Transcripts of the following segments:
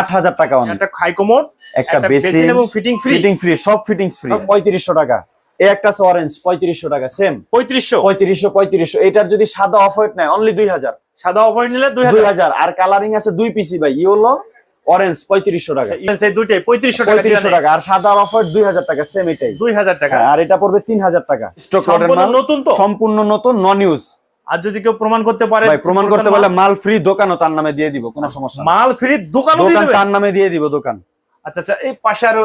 আট হাজার টাকা অনলি একটা কমোড একটা বেসিন এবং ফিটিং ফ্রি ফিটিং ফ্রি সব ফিটিংস ফ্রি পঁয়ত্রিশশো টাকা। এই একটা আছে অরেঞ্জ পঁয়ত্রিশশো টাকা সেম পঁয়ত্রিশশো? পঁয়ত্রিশশো পঁয়ত্রিশশো। এটার যদি সাদা অফ হোয়াইট নেয় অনলি দুই হাজার। সাদা অফার নিলে দুই দুই হাজার। হাজার আর কালারিং আছে দুই পিসি ভাই ইয়েলো অরেঞ্জ পঁয়ত্রিশশো টাকা। সেই দুইটাই পঁয়ত্রিশশো টাকা পঁয়ত্রিশশো টাকা। আর সাদা অফ হোয়াইট দুই হাজার টাকা সেম এটাই। দুই হাজার টাকা। হ্যাঁ, আর এটা পড়বে তিন হাজার টাকা। স্টক সম্পূর্ণ নতুন তো? সম্পূর্ণ নতুন নন ইউজ আর যদি কেউ প্রমাণ করতে পারে প্রমাণ করতে পারলে মাল ফ্রি দোকানও তার নামে দিয়ে দিব কোনো সমস্যা মাল ফ্রি দোকানও দিয়ে দোকান দেবে? তার নামে দিয়ে দিব দোকান। আচ্ছা আচ্ছা এই পাশে আরও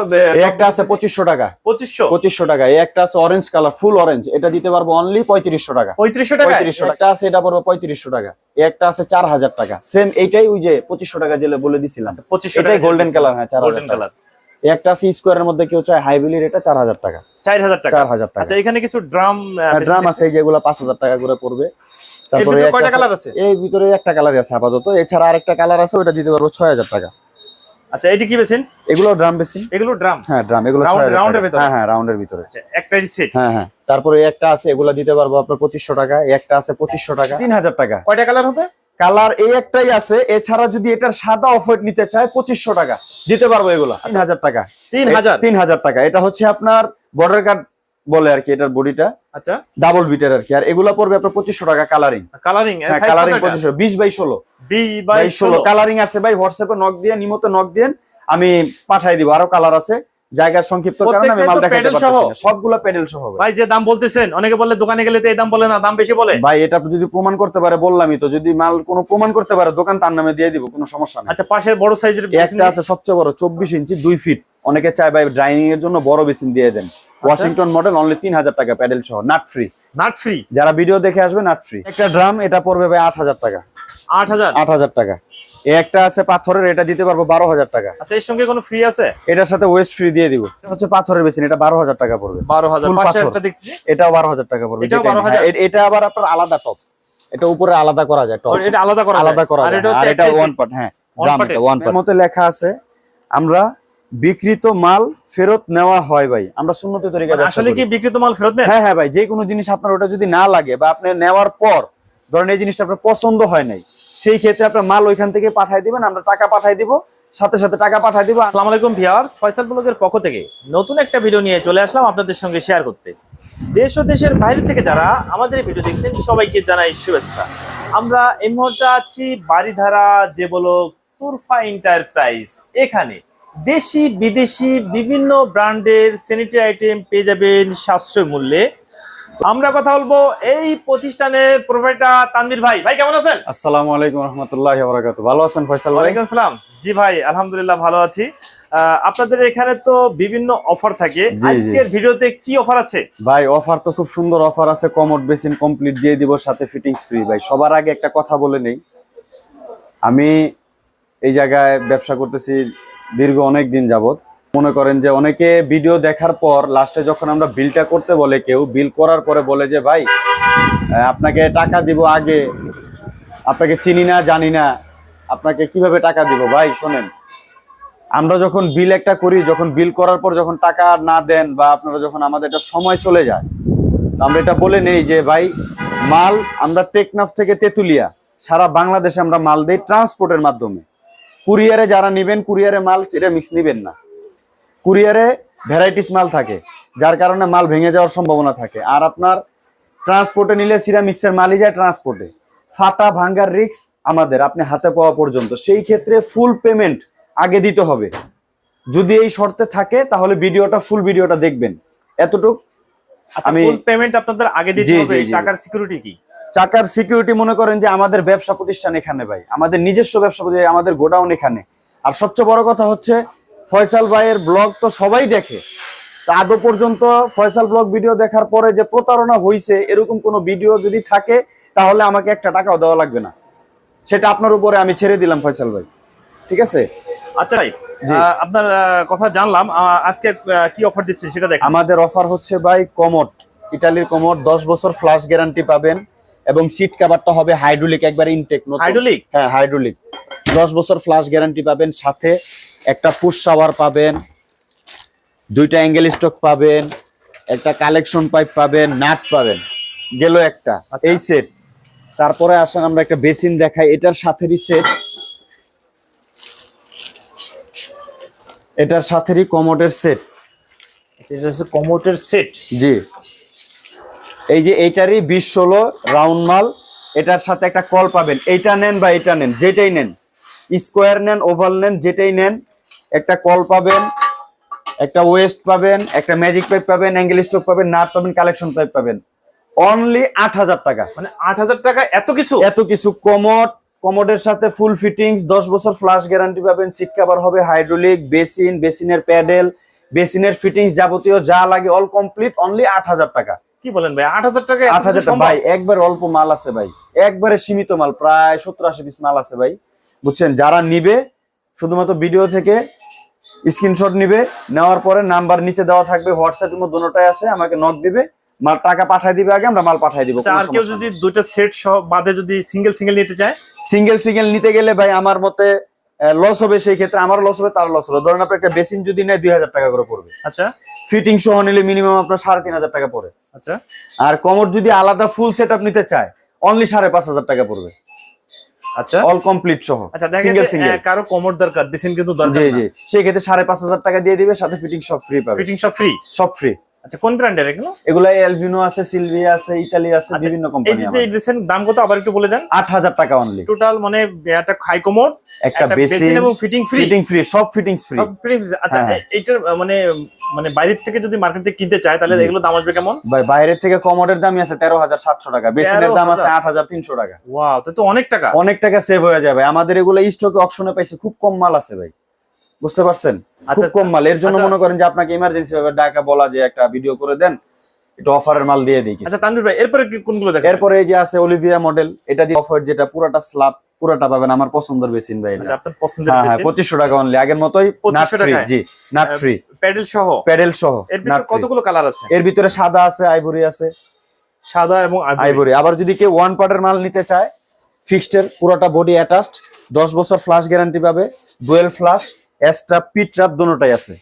একটা আছে পঁচিশশো টাকা। পঁচিশশো? পঁচিশশো টাকা। এই একটা আছে অরেঞ্জ কালার ফুল অরেঞ্জ এটা দিতে পারব অনলি পঁয়ত্রিশশো টাকা। পঁয়ত্রিশশো টাকা পঁয়ত্রিশশো টাকা। আছে এটা পড়বে পঁয়ত্রিশশো টাকা। এই একটা আছে চার হাজার টাকা। সেম এইটাই ওই যে পঁচিশশো টাকা জেলে বলে দিছিলাম। পঁচিশশো এটাই গোল্ডেন কালার হ্যাঁ চার গোল্ডেন কালার এই একটা আছে স্কোয়ারের মধ্যে কেউ চায় হাই বিলির এটা চার হাজার টাকা। চার হাজার টাকা। চার হাজার টাকা। আচ্ছা এখানে কিছু ড্রাম ড্রাম আছে যেগুলো পাঁচ হাজার টাকা করে পড়বে। তারপরে কয়টা colour আছে? এই ভিতরে একটা কালার আছে আপাতত। এছাড়া আরেকটা কালার আছে ওটা দিতে পারব ছয় হাজার টাকা। আচ্ছা এটি কি বেসিন এগুলো ড্রাম বেশি এগুলো ড্রাম হ্যাঁ ড্রাম এগুলো Round- 6000 round এর ভিতরে? হ্যাঁ হ্যাঁ রাউন্ডের ভিতরে। আচ্ছা একটা সেট হ্যাঁ হ্যাঁ তারপরে একটা আছে এগুলা দিতে পারব আপনার পঁচিশশো টাকা। একটা আছে পঁচিশশো টাকা। তিন হাজার টাকা। কয়টা কালার হবে? কালার এই একটাই আছে। এছাড়া যদি এটার সাদা অফার নিতে চায় পঁচিশশো টাকা। দিতে পারব এগুলা। তিন হাজার টাকা। তিন হাজার। তিন হাজার টাকা। এটা হচ্ছে আপনার বর্ডার কার্ড বলে আর কি এটার বডিটা আচ্ছা। ডাবল বিটের আর কি। আর এগুলা পড়বে আপনার পঁচিশশো টাকা কালারিং কালারিং কালারিং পঁচিশশো বিশ বাই ষোলো। বিশ বাই ষোলো। কালারিং আছে ভাই হোয়াটসঅ্যাপে নক দিয়ে নিমতে নক দিয়ে আমি পাঠাই দিব। আরও কালার আছে। জায়গার সংক্ষিপ্ত কারণে আমি মাল দেখাতে পারতেছি সহ? না। সবগুলা পেডেল সহ ভাই। যে দাম বলতেছেন অনেকে বলে দোকানে গেলে তো এই দাম বলে না দাম বেশি বলে। ভাই এটা যদি প্রমাণ করতে পারে বললামই তো। যদি মাল কোনো প্রমাণ করতে পারে দোকান তার নামে দিয়ে দিব কোনো সমস্যা নেই। আচ্ছা পাশের বড় সাইজের একটা আছে সবচেয়ে বড় চব্বিশ ইঞ্চি দুই ফিট অনেকে চায় ভাই ড্রাইনিং এর জন্য বড় বেসিন দিয়ে দেন। ওয়াশিংটন মডেল অনলি তিন হাজার টাকা প্যাডেল সহ নাট ফ্রি নাট ফ্রি যারা ভিডিও দেখে আসবে নাট ফ্রি একটা ড্রাম এটা পড়বে ভাই আট হাজার টাকা। আট হাজার? আট হাজার টাকা। এই একটা আছে পাথরের এটা দিতে পারব বারো হাজার টাকা। আচ্ছা এর সঙ্গে কোনো ফ্রি আছে? এটার সাথে ওয়েস্ট ফ্রি দিয়ে দিব। এটা হচ্ছে পাথরের বেসিন এটা বারো হাজার টাকা পড়বে। বারো হাজার এটাও বারো হাজার টাকা পড়বে। এটাও যেটা- 12,000? হ্যাঁ, এটা আবার আপনার আলাদা টপ এটা উপরে আলাদা করা যায় টপ এটা আলাদা করা আলাদা করা আর যায়। এটা ওয়ান। পার্ট হ্যাঁ। ওয়ান পার্ট মধ্যে লেখা আছে আমরা বিকৃত মাল ফেরত নেওয়া হয় ভাই। আমরা সুন্নতি তরিকা মানে আসলে কি বিক্রিত মাল ফেরত নেন? হ্যাঁ হ্যাঁ ভাই যে কোনো জিনিস আপনার ওটা যদি না লাগে বা আপনি নেওয়ার পর ধরেন এই জিনিসটা আপনার পছন্দ হয় নাই সেই ক্ষেত্রে আপনার মাল ওইখান থেকে পাঠাই দিবেন, আমরা টাকা পাঠাই দিব, সাথে সাথে টাকা পাঠাই দিব। আসসালামু আলাইকুম ভিউয়ার্স, ফয়সাল ব্লগের পক্ষ থেকে নতুন একটা ভিডিও নিয়ে চলে আসলাম আপনাদের সঙ্গে শেয়ার করতে। দেশ ও দেশের বাইরে থেকে যারা আমাদের ভিডিও দেখছেন, সবাইকে জানাই শুভেচ্ছা। আমরা এই মুহূর্তে আছি বাড়িধারা যে বলো তুরফা এন্টারপ্রাইজ। এখানে দেশি, বিদেশি বিভিন্ন ব্র্যান্ডের স্যানিটারি আইটেম পেয়ে যাবেন সাশ্রয় মূল্যে। আমরা কথা বলব এই প্রতিষ্ঠানের প্রোভাইডার তানভীর ভাই। ভাই কেমন আছেন? আসসালামু আলাইকুম রহমতুল্লাহ বারাকাতু ভালো আছেন ফয়সাল ভাই? ওয়ালাইকুম আসসালাম। জি ভাই আলহামদুলিল্লাহ ভালো আছি। আপনাদের এখানে তো বিভিন্ন অফার থাকে। আজকের ভিডিওতে কি অফার আছে? ভাই অফার তো খুব সুন্দর অফার আছে। কমোড বেসিন কমপ্লিট দিয়ে দিব সাথে ফিটিংস ফ্রি। ভাই সবার আগে একটা কথা বলে নেই। আমি এই জায়গায় ব্যবসা করতেছি দীর্ঘ অনেক দিন যাবত মনে করেন যে অনেকে ভিডিও দেখার পর লাস্টে যখন আমরা বিলটা করতে বলে কেউ বিল করার পরে বলে যে, ভাই আপনাকে টাকা দিব আগে। আপনাকে চিনি না, জানি না। আপনাকে কীভাবে টাকা দিব? ভাই, শোনেন। আমরা যখন বিল একটা করি, যখন বিল করার পর যখন টাকা না দেন বা আপনারা যখন আমাদের একটা সময় চলে যায়, তো আমরা এটা বলে নেই যে, ভাই, মাল আমরা টেকনাফ থেকে তেতুলিয়া, সারা বাংলাদেশে আমরা মাল দিই ট্রান্সপোর্টের মাধ্যমে। কুরিয়ারে যারা নেবেন, কুরিয়ারে মাল সেটা মিক্স নেবেন না। কুরিয়ারে ভ্যারাইটিস মাল থাকে যার কারণে মাল ভেঙে যাওয়ার সম্ভাবনা থাকে। আর আপনার ট্রান্সপোর্টে নিলে সিরামিক্সের মালই যায় ট্রান্সপোর্টে। ফাটা ভাঙ্গার রিক্স আমাদের আপনি হাতে পাওয়া পর্যন্ত। সেই ক্ষেত্রে ফুল পেমেন্ট আগে দিতে হবে। যদি এই শর্তে থাকে তাহলে ভিডিওটা ফুল ভিডিওটা দেখবেন। এতটুক আচ্ছা আমি- ফুল পেমেন্ট আপনাদের আগে দিতে হবে। টাকার সিকিউরিটি কি? চাকার সিকিউরিটি মনে করেন যে আমাদের ব্যবসা প্রতিষ্ঠান এখানে ভাই। আমাদের নিজস্ব ব্যবসা আমাদের গোডাউন এখানে। আর সবচেয়ে বড় কথা হচ্ছে ফয়সাল ভাইয়ের ব্লগ তো সবাই দেখে। তা আদৌ পর্যন্ত ফয়সাল ব্লগ ভিডিও দেখার পরে যে প্রতারণা হয়েছে এরকম কোনো ভিডিও যদি থাকে তাহলে আমাকে একটা টাকাও দেওয়া লাগবে না। সেটা আপনার উপরে আমি ছেড়ে দিলাম ফয়সাল ভাই। ঠিক আছে? আচ্ছা ভাই আপনার কথা জানলাম। আজকে কি অফার দিচ্ছেন সেটা দেখেন। আমাদের অফার হচ্ছে ভাই কমোড ইটালির কমোড দশ বছর ফ্লাশ গ্যারান্টি পাবেন এবং সিট কাভারটা হবে হাইড্রোলিক একবার ইনটেক হাইড্রোলিক হ্যাঁ হাইড্রোলিক দশ বছর ফ্লাশ গ্যারান্টি পাবেন সাথে। একটা পুশ শাওয়ার পাবেন দুইটা অ্যাঙ্গেল স্টক পাবেন একটা কালেকশন পাইপ পাবেন নাট পাবেন গেল একটা আচ্ছা। এই সেট তারপরে আসেন আমরা একটা বেসিন দেখাই এটার সাথেরই সেট এটার সাথেরই কমোডের সেট আচ্ছা, এটা হচ্ছে কমোটের সেট জি। এই যে এইটারই বিশ ষোলো রাউন্ড মাল এটার সাথে একটা কল পাবেন। এইটা নেন বা এটা নেন যেটাই নেন। স্কোয়ার নেন ওভাল নেন যেটাই নেন একটা কল পাবেন একটা ওয়েস্ট পাবেন একটা ম্যাজিক পাইপ পাবেন অ্যাঙ্গেল স্টক পাবেন নাট পাবেন কালেকশন পাইপ পাবেন। অনলি আট হাজার টাকা। মানে আট হাজার টাকা এত কিছু? এত কিছু কমোড কমোডের সাথে ফুল ফিটিংস দশ বছর ফ্লাশ গ্যারান্টি পাবেন সিট কভার হবে হাইড্রোলিক বেসিন বেসিনের প্যাডেল বেসিনের ফিটিংস যাবতীয় যা লাগে অল কমপ্লিট অনলি আট হাজার টাকা। কি বলেন ভাই আট হাজার টাকা আট হাজার ভাই একবার অল্প মাল আছে ভাই। একবারে সীমিত মাল প্রায় সত্তর আশি পিস মাল আছে ভাই। বুঝছেন? যারা নিবে শুধুমাত্র ভিডিও থেকে স্ক্রিনশট নিবে নেওয়ার পরে নাম্বার নিচে দেওয়া থাকবে হোয়াটসঅ্যাপের মধ্যে দুটোটাই আছে আমাকে নক দিবে মাল টাকা পাঠায় দিবে আগে আমরা মাল পাঠায় দিব আর কেউ যদি দুইটা সেট সহ বাদে যদি সিঙ্গেল সিঙ্গেল নিতে চায়? সিঙ্গেল সিঙ্গেল নিতে গেলে ভাই আমার মতে লস হবে সেই ক্ষেত্রে আমার লস হবে তার লস হবে। ধরেন আপনি একটা বেসিন যদি নেয় দুই হাজার টাকা করে পড়বে। আচ্ছা। ফিটিং সহ নিলে মিনিমাম আপনার সাড়ে তিন হাজার টাকা পড়ে। আচ্ছা। আর কমর যদি আলাদা ফুল সেট আপ নিতে চায় অনলি সাড়ে পাঁচ হাজার টাকা পড়বে। আচ্ছা। অল কমপ্লিট সহ। আচ্ছা সিঙ্গেল সিঙ্গেল কারও কোমর দরকার বেসিন কিন্তু দরকার জি জি। সেই ক্ষেত্রে সাড়ে পাঁচ হাজার টাকা দিয়ে দিবে সাথে ফিটিং সব ফ্রি পাবে। ফিটিং সব ফ্রি সব ফ্রি আচ্ছা কোন ব্র্যান্ডের এগুলো? এগুলো এলভিনো আছে সিলভিয়া আছে ইতালি আছে আচ্ছা, বিভিন্ন এই কোম্পানি যে যে রিসেন্ট দাম কত? আবার একটু বলে দেন। আট হাজার টাকা অনলি টোটাল মানে একটা হাই কোমর একটা বেসিন এবং ফিটিং ফ্রি ফিটিং ফ্রি সব ফিটিংস ফ্রি আচ্ছা হ্যাঁ, হ্যাঁ। এইটার মানে মানে বাইরের থেকে যদি মার্কেট থেকে কিনতে চায় তাহলে এগুলো দাম আসবে কেমন? ভাই বাইরের থেকে কমোডের দামই আছে তেরো হাজার সাতশো টাকা বেসিনের দাম আছে 13,000 আট হাজার তিনশো টাকা। ওয়াও তো তো অনেক টাকা। অনেক টাকা সেভ হয়ে যাবে। আমাদের এগুলো স্টকে অপশনে পাইছে খুব কম মাল আছে ভাই। বুঝতে পারছেন? আচ্ছা, খুব কম মাল। এর জন্য আচ্ছা। মনে করেন যে আপনাকে ইমার্জেন্সি ভাবে ডাকা বলা যে একটা ভিডিও করে দেন একটু অফারের মাল দিয়ে দিই আচ্ছা তানভীর ভাই এরপরে কি কোনগুলো দেখেন এরপরে এই যে আছে অলিভিয়া মডেল এটা দিয়ে অফার যেটা পুরাটা স্ল্যাব পুরাটা পাবেন আমার পছন্দের বেসিন ভাই এটা। আচ্ছা আপনার পছন্দের হ্যাঁ হ্যাঁ বেসিন? পঁচিশশো টাকা অনলি আগের মতোই নাট 2500 ফ্রি জি নাট ফ্রি প্যাডেল সহ? প্যাডেল সহ এর ভিতরে কতগুলো কালার আছে? এর ভিতরে সাদা আছে আইভরি আছে। সাদা এবং আইভরি। আবার যদি কেউ ওয়ান পার্টের মাল নিতে চায় ফিক্সডের পুরোটা বডি অ্যাটাচড দশ বছর ফ্লাশ গ্যারান্টি পাবে ডুয়েল ফ্লাশ এক্সট্রা পিট ট্রাপ দুটোটাই আছে।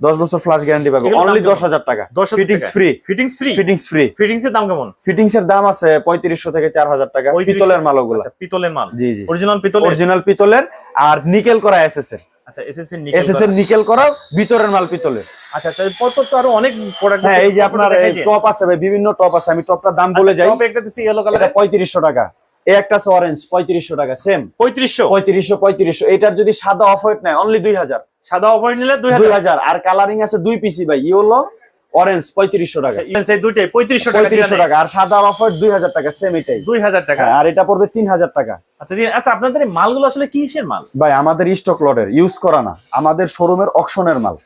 দশ বছর ফ্লাশ গ্যারান্টি পাবে। অনলি? দশ হাজার টাকা। 10,000 fittings free fittings free fittings free fittings এর দাম কেমন? ফিটিংস এর দাম আছে পঁয়ত্রিশশো থেকে চার হাজার টাকা। 3500 পিতলের মাল ওগুলো। আচ্ছা পিতলের মাল। জি জি। অরিজিনাল পিতলের? অরিজিনাল পিতলের আর নিকেল করা এসএস এর। আচ্ছা এসএসসি এসএস এর নিকেল করা। ভিতরের মাল পিতলের আচ্ছা আচ্ছা পরপর তো আরও অনেক প্রোডাক্ট হ্যাঁ এই যে আপনার টপ আছে ভাই বিভিন্ন টপ আছে। আমি টপটার দাম বলে যাই। একটা দিছি ইয়েলো কালার টাকা। এই একটা আছে অরেঞ্জ পঁয়ত্রিশশো টাকা সেম 3500 পঁয়ত্রিশশো পঁয়ত্রিশশো। এটার যদি সাদা অফ হোয়াইট নেয় অনলি দুই হাজার। সাদা হোয়াইট নিলে দুই 2000 হাজার। আর কালারিং আছে দুই পিসি ভাই ইয়েলো অরেঞ্জ পঁয়ত্রিশশো টাকা। আচ্ছা এই দুইটাই 3500 টাকা পঁয়ত্রিশশো টাকা। আর সাদা অফ হোয়াইট দুই হাজার টাকা সেম এটাই। 2000 টাকা। হ্যাঁ, আর এটা পড়বে তিন হাজার টাকা। আচ্ছা আচ্ছা আপনাদের মালগুলো আসলে কিসের মাল? ভাই আমাদের স্টক লটের ইউজ করা না। আমাদের শোরুমের অকশনের মাল।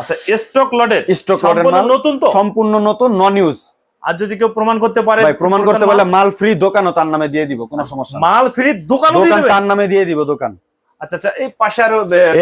আচ্ছা স্টক লটের স্টক লটের মাল নতুন তো? সম্পূর্ণ নতুন নন ইউজ আর যদি কেউ প্রমাণ করতে পারে প্রমাণ করতে পারলে মাল ফ্রি দোকানও তার নামে দিয়ে দিব কোনো সমস্যা মাল ফ্রি দোকানও দোকান তার নামে দিয়ে দিব দোকান। আচ্ছা আচ্ছা এই পাশে আরও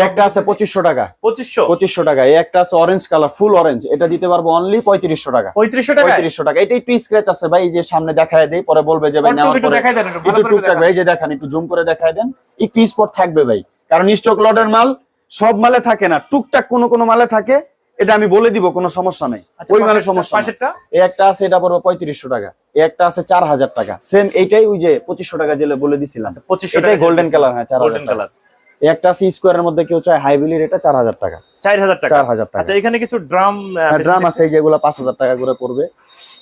একটা আছে পঁচিশশো টাকা। 2500 পঁচিশশো টাকা। এই একটা আছে অরেঞ্জ কালার ফুল অরেঞ্জ এটা দিতে পারব অনলি পঁয়ত্রিশশো টাকা। 3500 টাকা পঁয়ত্রিশশো টাকা। এটা একটু স্ক্র্যাচ আছে ভাই যে সামনে দেখায় দেই পরে বলবে যে ভাই একটু এই যে দেখান জুম করে দেখায় দেন। একটু স্পট থাকবে ভাই। কারণ স্টক লটের মাল সব মালে থাকে না। টুকটাক কোনো কোনো মালে থাকে এটা আমি বলে দিব কোনো সমস্যা নেই। আচ্ছা, ওই পাশেরটা- সমস্যা একটা আছে এটা পড়বে পঁয়ত্রিশশো টাকা। একটা আছে চার হাজার টাকা। সেম এইটাই ওই যে পঁচিশশো টাকা জেলে বলে দিছিলাম। 2500 এটাই গোল্ডেন কালার হ্যাঁ চার হাজার কালার একটা আছে স্কোয়ারের মধ্যে কেউ চায় হাইবিলির এটা চার হাজার টাকা। 4000 টাকা। চার হাজার টাকা। আচ্ছা এখানে কিছু ড্রাম ড্রাম আছে যেগুলো পাঁচ হাজার টাকা করে পড়বে।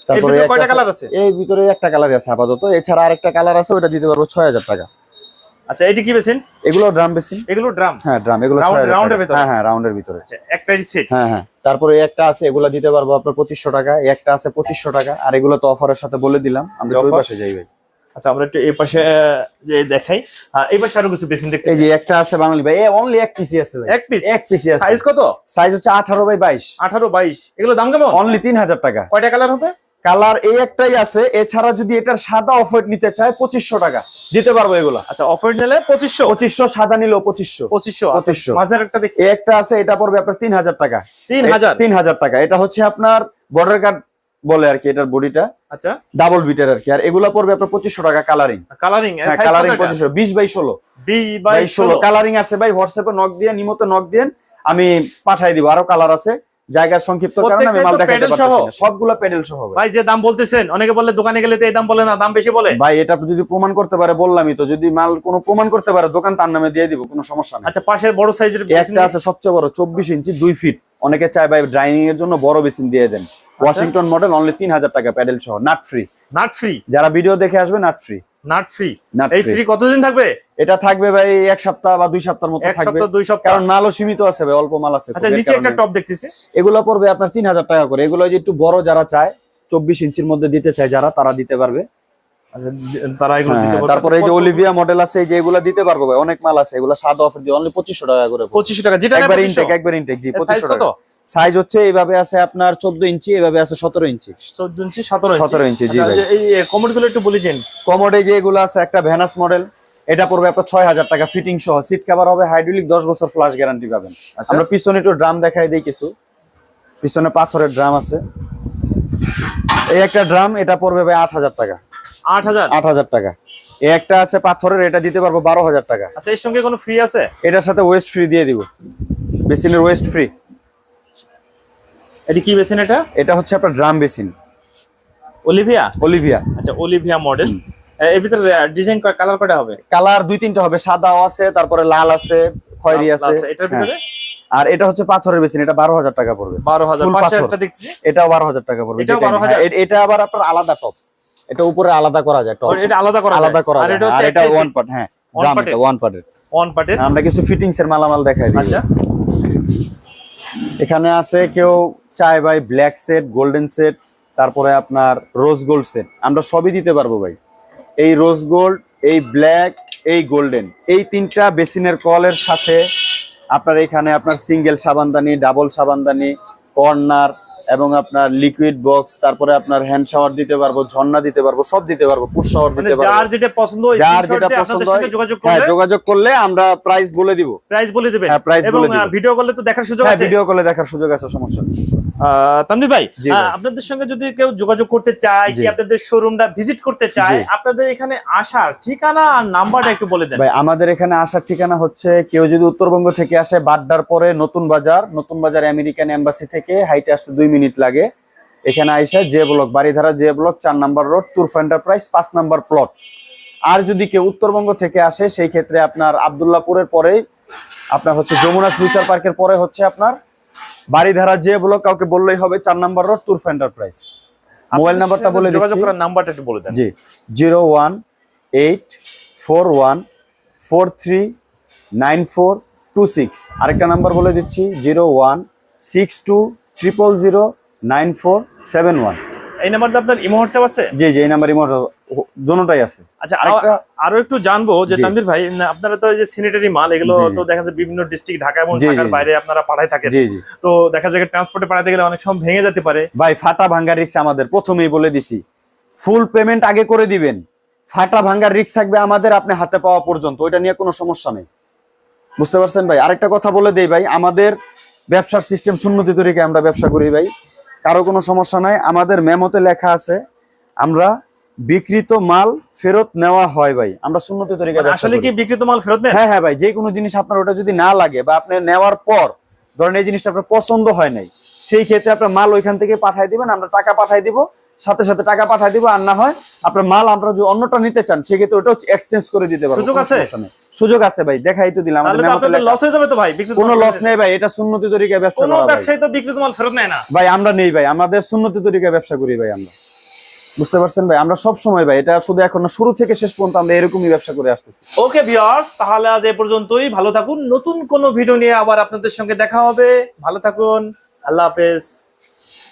তারপরে একটা কয়টা আছে- কালার আছে? এই ভিতরে একটা কালার আছে আপাতত। এছাড়া আরেকটা কালার আছে ওটা দিতে পারব ছয় হাজার টাকা। আচ্ছা এটি কি বেছেন এগুলো ড্রাম বেশি এগুলো ড্রাম হ্যাঁ ড্রাম এগুলো Round- 6000 round এর টাকা। ভিতরে? হ্যাঁ হ্যাঁ রাউন্ডের ভিতরে। আচ্ছা একটাই সেট হ্যাঁ হ্যাঁ তারপরে একটা আছে এগুলো দিতে পারব আপনার পঁচিশশো টাকা। একটা আছে পঁচিশশো টাকা। আর এগুলো তো অফারের সাথে বলে দিলাম আমরা ওই offer? পাশে যাই ভাই। আচ্ছা আমরা একটু এই পাশে যে দেখাই। এই পাশে আরও কিছু বেসিন দেখতে এই যে একটা আছে বাঙালি ভাই। অনলি এক পিসি আছে ভাই। এক পিস এক পিসি আছে। সাইজ কত? সাইজ হচ্ছে আঠারো বাই বাইশ। আঠারো বাইশ। এগুলো দাম কেমন? অনলি তিন হাজার টাকা। কয়টা কালার হবে? কালার এই একটাই আছে। এছাড়া যদি এটার সাদা অফার নিতে চায় পঁচিশশো টাকা। দিতে পারব এগুলা। আচ্ছা অফার নিলে পঁচিশশো? পঁচিশশো সাদা নিলেও পঁচিশশো। পঁচিশশো পঁচিশশো। মাঝের একটা দেখি। একটা আছে এটা পড়বে আপনার তিন হাজার টাকা। তিন হাজার? তিন হাজার টাকা। এটা হচ্ছে আপনার বর্ডার কার্ড বলে আর কি এটার বডিটা। আচ্ছা। ডাবল বিটার আর কি। আর এগুলা পড়বে আপনার পঁচিশশো টাকা কালারিং কালারিং কালারিং পঁচিশশো বিশ বাই ষোলো। বিশ বাই ষোলো। কালারিং আছে ভাই হোয়াটসঅ্যাপে নক দিয়ে নিমতে নক দিয়ে আমি পাঠাই দিব। আরও কালার আছে। জায়গা সংক্ষিপ্ত কারণে আমি মাল দেখাতে পারতেছি না। সবগুলা প্যাডেল সহ ভাই। যে দাম বলতেছেন অনেকে বলে দোকানে গেলে তো এই দাম বলে না দাম বেশি বলে। ভাই এটা যদি প্রমাণ করতে পারে বললামই তো যদি মাল কোনো প্রমাণ করতে পারে দোকান তার নামে দিয়ে দিব কোনো সমস্যা নেই। আচ্ছা পাশের বড় সাইজের একটা আছে সবচেয়ে বড় চব্বিশ ইঞ্চি দুই ফিট। অনেকে চায় ভাই ড্রাইনিং এর জন্য বড় বেসিন দিয়ে দেন। ওয়াশিংটন মডেল অনলি তিন হাজার টাকা প্যাডেল সহ নাট ফ্রি নাট ফ্রি যারা ভিডিও দেখে আসবে nut free nut free nut এই ফ্রি কতদিন থাকবে? এটা থাকবে ভাই এক সপ্তাহ বা দুই সপ্তাহের মতো এক থাকবে। সপ্তাহ দুই সপ্তাহ। কারণ মালও সীমিত আছে ভাই অল্প মাল আছে আচ্ছা নিচে একটা টপ দেখতেছি। এগুলো পড়বে আপনার তিন হাজার টাকা করে। এগুলো যে একটু বড় যারা চায় চব্বিশ ইঞ্চির মধ্যে দিতে চায় যারা তারা দিতে পারবে। আচ্ছা তারা এগুলো দিতে হ্যাঁ, পারবে। তারপরে এই যে অলিভিয়া মডেল আছে এই যে এগুলো দিতে পারব ভাই অনেক মাল আছে। এগুলো সাদা অফার দিয়ে অনলি পঁচিশশো টাকা করে টাকা যেটা একবার ইনটেক একবার ইনটেক জি টাকা। সাইজ হচ্ছে এইভাবে আছে আপনার চোদ্দ ইঞ্চি এইভাবে আছে সতেরো ইঞ্চি। চোদ্দ ইঞ্চি সতেরো ইঞ্চি। 17 ইঞ্চি, জি আচ্ছা, ভাই। এই গুলো একটু বলেছেন কমোডে যে এগুলো আছে একটা ভ্যানাস মডেল এটা পড়বে আপনার ছয় হাজার টাকা ফিটিং সহ। সিট কভার হবে হাইড্রোলিক দশ বছর ফ্লাশ গ্যারান্টি পাবেন। আচ্ছা। আমরা পিছনে একটু ড্রাম দেখাই দিই কিছু। পিছনে পাথরের ড্রাম আছে। এই একটা ড্রাম এটা পড়বে ভাই আট হাজার টাকা। আট হাজার? আট হাজার টাকা। এই একটা আছে পাথরের এটা দিতে পারব বারো হাজার টাকা। আচ্ছা এর সঙ্গে কোনো ফ্রি আছে? এটার সাথে ওয়েস্ট ফ্রি দিয়ে দিব। বেসিনের ওয়েস্ট ফ্রি এটি কি বেসিন এটা? এটা হচ্ছে আপনার ড্রাম বেসিন। অলিভিয়া অলিভিয়া আচ্ছা অলিভিয়া মডেল এর ভিতরে ডিজাইন কালার কটা হবে? কালার দুই তিনটা হবে সাদাও আছে তারপরে লাল আছে খয়েরি আছে। এটার ভিতরে? হ্যাঁ। আর এটা হচ্ছে পাথরের বেসিন এটা বারো হাজার টাকা পড়বে। বারো হাজার এটাও বারো হাজার টাকা পড়বে এটাও যেটা- 12,000? হ্যাঁ, এটা আবার আপনার আলাদা টপ এটা উপরে আলাদা করা যায় টপ এটা আলাদা করা আলাদা করা আর এটা হচ্ছে এটা ওয়ান পার্ট হ্যাঁ ওয়ান পার্টের ওয়ান পার্টের আমরা কিছু ফিটিংস এর মালামাল দেখাই আচ্ছা। এখানে আছে কেউ চায় ভাই ব্ল্যাক সেট গোল্ডেন সেট তারপরে আপনার রোজ গোল্ড সেট আমরা সবই দিতে পারব ভাই। এই রোজ গোল্ড এই ব্ল্যাক এই গোল্ডেন এই তিনটা বেসিনের কলের সাথে আপনার এখানে আপনার সিঙ্গেল সাবানদানি ডাবল সাবানদানি কর্নার এবং আপনার লিকুইড বক্স তারপরে আপনার হ্যান্ড শাওয়ার দিতে পারব ঝর্ণা দিতে পারব সব দিতে পারব পুশ শাওয়ার মানে দিতে যার যেটা পছন্দ যার যেটা পছন্দ হয় যোগাযোগ হ্যাঁ করলে যোগাযোগ করলে আমরা প্রাইস বলে দিব। প্রাইস বলে দিবেন। হ্যাঁ, এবং বলে দিবেন। ভিডিও কলে তো দেখার সুযোগ হ্যাঁ আছে? ভিডিও কলে দেখার সুযোগ আছে সমস্যা তানভীর ভাই আপনাদের সঙ্গে যদি কেউ যোগাযোগ করতে চায় কি। আপনাদের শোরুমটা ভিজিট করতে চায় আপনাদের এখানে আসার ঠিকানা আর নাম্বারটা একটু বলে দেন। ভাই আমাদের এখানে আসার ঠিকানা হচ্ছে কেউ যদি উত্তরবঙ্গ থেকে আসে বাড্ডার পরে নতুন বাজার নতুন বাজার আমেরিকান এম্বাসি থেকে হাইটে আসতে দুই মিনিট লাগে। এখানে আইসা যে ব্লক বাড়িধারা যে ব্লক চার নাম্বার রোড তুরফ এন্টারপ্রাইজ পাঁচ নাম্বার প্লট। আর যদি কেউ উত্তরবঙ্গ থেকে আসে সেই ক্ষেত্রে আপনার আবদুল্লাপুরের পরেই আপনার হচ্ছে যমুনা ফিউচার পার্কের পরে হচ্ছে আপনার বাড়িধারা যে ব্লক কাউকে বললেই হবে চার number road Turf enterprise. Mobile নাম্বারটা বলে যোগাযোগ করার নাম্বারটা একটু বলে দেন। জি zero one eight four one four three nine four two six. আরেকটা নাম্বার বলে দিচ্ছি zero one six two triple zero nine four seven one এই নাম্বারটা আপনার ইমো হোয়াটসঅ্যাপ আছে? জি জি এই নাম্বার ইমোট দোনোটাই আছে। আচ্ছা আরেকটা- আরো- একটু জানব যে। তানভীর ভাই আপনারা তো এই যে স্যানিটারি মাল এগুলো। তো দেখা যায় বিভিন্ন ডিস্ট্রিক্ট ঢাকা এবং ঢাকার বাইরে আপনারা পাঠায় থাকেন। জি জি। তো দেখা যায় ট্রান্সপোর্টে পাঠাতে গেলে অনেক সময় ভেঙে যেতে পারে। ভাই ফাটা ভাঙ্গার রিক্স আমাদের প্রথমেই বলে দিছি। ফুল পেমেন্ট আগে করে দিবেন। ফাটা ভাঙ্গার রিক্স থাকবে আমাদের আপনি হাতে পাওয়া পর্যন্ত ওইটা নিয়ে কোনো সমস্যা নেই। বুঝতে পারছেন ভাই? আরেকটা কথা বলে দেই ভাই আমাদের ব্যবসার সিস্টেম সুন্নতি তরিকে আমরা ব্যবসা করি ভাই। কারও কোনো সমস্যা নাই। আমাদের মেমোতে লেখা আছে আমরা বিকৃত মাল ফেরত নেওয়া হয় ভাই। আমরা সুন্নতি তরিকা আসলে কি বিকৃত মাল ফেরত নেই হ্যাঁ হ্যাঁ ভাই যে কোনো জিনিস আপনার ওটা যদি না লাগে বা আপনি নেওয়ার পর ধরেন এই জিনিসটা আপনার পছন্দ হয় নাই সেই ক্ষেত্রে আপনার মাল ওইখান থেকে পাঠাই দিবেন আমরা টাকা পাঠাই দিব সাথে সাথে টাকা পাঠাই দিব আর না হয় আপনার মাল আমরা যদি অন্যটা নিতে চান সেক্ষেত্রে ওটা এক্সচেঞ্জ করে দিতে পারব সুযোগ আছে? সুযোগ আছে ভাই দেখাই তো দিলাম। তাহলে তো আপনাদের লস হয়ে যাবে তো ভাই বিক্রিত কোনো লস নেই ভাই এটা সুন্নতি তরিকায় ব্যবসা কোনো। ব্যবসায়ী তো বিক্রিত মাল ফেরত নেয় না। ভাই আমরা নেই ভাই আমাদের সুন্নতি তরিকায় ব্যবসা করি ভাই আমরা। বুঝতে পারছেন ভাই? আমরা সব সময় ভাই এটা শুধু এখন শুরু থেকে শেষ পর্যন্ত আমরা এরকমই ব্যবসা করে আসতেছি। ওকে ভিউয়ার্স তাহলে আজ এ পর্যন্তই। ভালো থাকুন। নতুন কোন ভিডিও নিয়ে আবার আপনাদের সঙ্গে দেখা হবে। ভালো থাকুন। আল্লাহ হাফেজ।